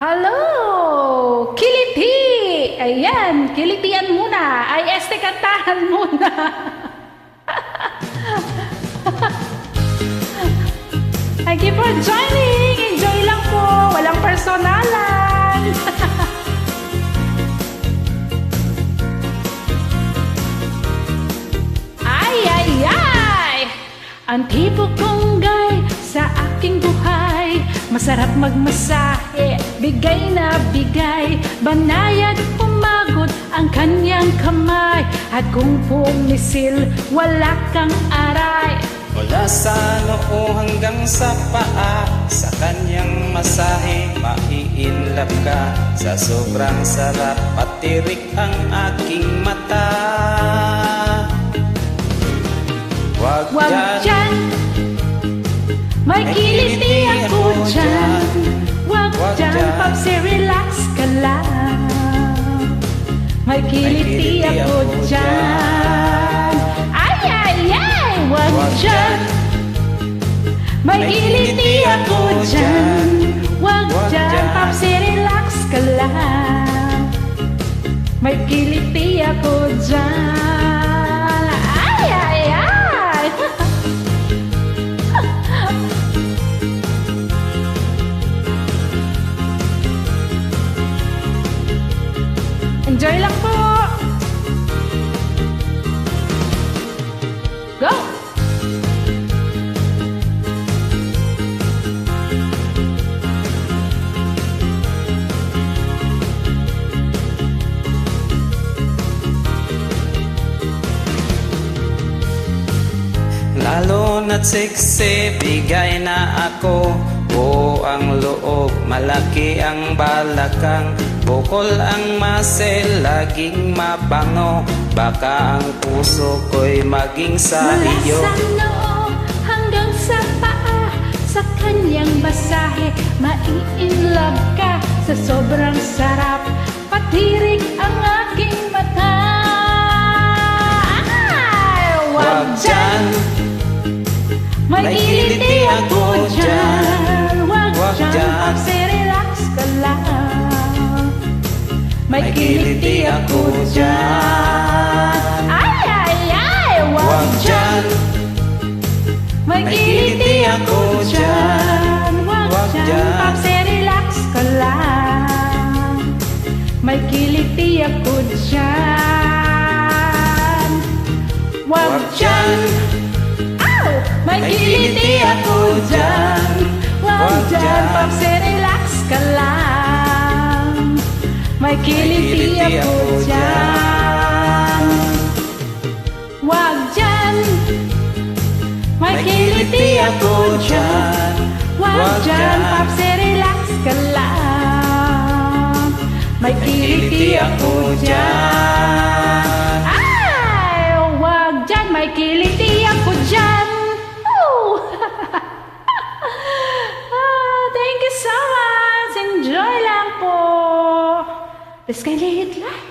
Hello! Kiliti! Ayan, kilitian muna. Ay, este kantahan muna. Thank you for joining. Enjoy lang po. Walang personalan. ay, ay, ay! Ang tipo kong gay sa aking buhay Masarap magmasahe, bigay na bigay. Banayad pumagod ang kanyang kamay. At kung pumisil, wala kang aray. Mula sa noo hanggang sa paa Sa kanyang masahe Maiinlap ka. Sa sobrang sarap Patirik ang aking mata. Wag, Wag yan dyan. May dyan Wag Popsi, relax ka lang. May kiliti ako dyan. Ay, ay, ay Wag dyan. May kiliti ako dyan. Wag dyan. Popsi, relax ka lang. May kiliti ako dyan Enjoy lang po! Go! Lalo na't sexy Bigay na ako Buo ang loob Malaki ang balakang. Bukol ang muscle Laging mabango. Baka ang puso ko'y maging sa Mula iyo sa noo hanggang sa paa Sa kanyang basahe. Mai-inlove ka Sa sobrang sarap Patirik ang aking mata. Ay, Wag dyan. May kiliti ako dyan. May kiliti ako dyan. Ay, ay, ay Wag dyan. May kiliti ako dyan. Wag dyan. Popsi, relax ka lang. May kiliti ako dyan. Wag dyan. Ow! May kiliti ako dyan. Wag dyan. Popsi, relax ka lang May kiliti ako ako dyan. Wag dyan. May kiliti ako dyan. Wag dyan. Popsi, relax ka lang. May kiliti ako dyan thank you so much!